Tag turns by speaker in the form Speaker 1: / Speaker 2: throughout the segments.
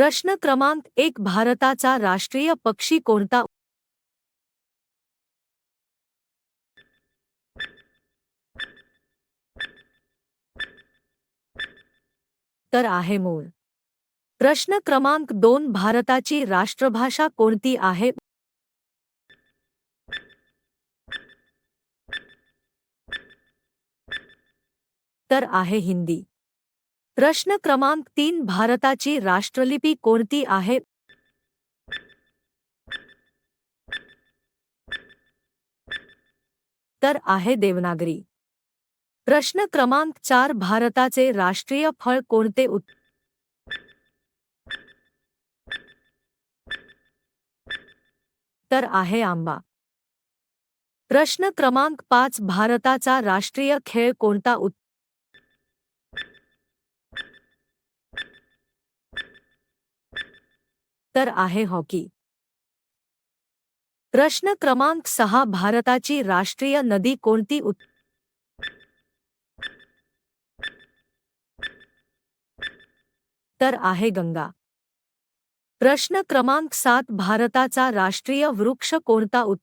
Speaker 1: प्रश्न क्रमांक एक भारताचा राष्ट्रीय पक्षी कोणता? तर आहे मूळ. प्रश्न क्रमांक दोन भारताची राष्ट्रभाषा कोणती आहे? तर आहे हिंदी. प्रश्न क्रमांक तीन भारताची राष्ट्रलिपी कोणती आहे? तर आहे देवनागरी. प्रश्न क्रमांक चार भारताचे राष्ट्रीय फळ कोणते उत तर आहे आंबा. प्रश्न क्रमांक पाच भारताचा राष्ट्रीय खेळ कोणता उत तर आहे हॉकी. प्रश्न क्रमांक सहा भारताची राष्ट्रीय नदी कोणती उत् तर आहे गंगा. प्रश्न क्रमांक सात भारताचा राष्ट्रीय वृक्ष कोणता उत्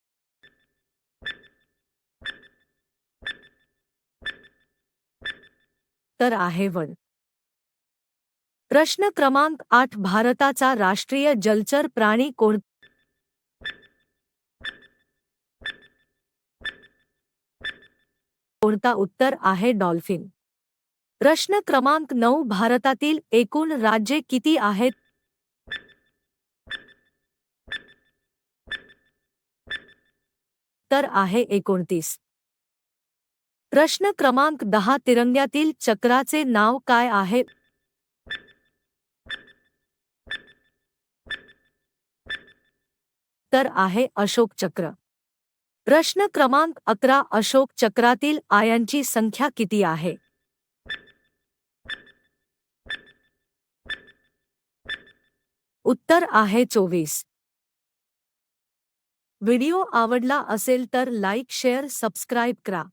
Speaker 1: तर आहे वन. प्रश्न क्रमांक आठ भारताचा राष्ट्रीय जलचर प्राणी कोण? कोणता उत्तर आहे डॉल्फिन? प्रश्न क्रमांक नऊ भारतातील एकूण राज्ये किती आहेत? तर आहे एकोणतीस. प्रश्न क्रमांक दहा तिरंग्यातील चक्राचे नाव काय आहे? तर आहे अशोक चक्र. प्रश्न क्रमांक अकरा अशोक चक्रातील आयांची संख्या किती आहे? उत्तर आहे चोवीस. व्हिडिओ आवडला असेल तर लाईक शेअर सबस्क्राईब करा.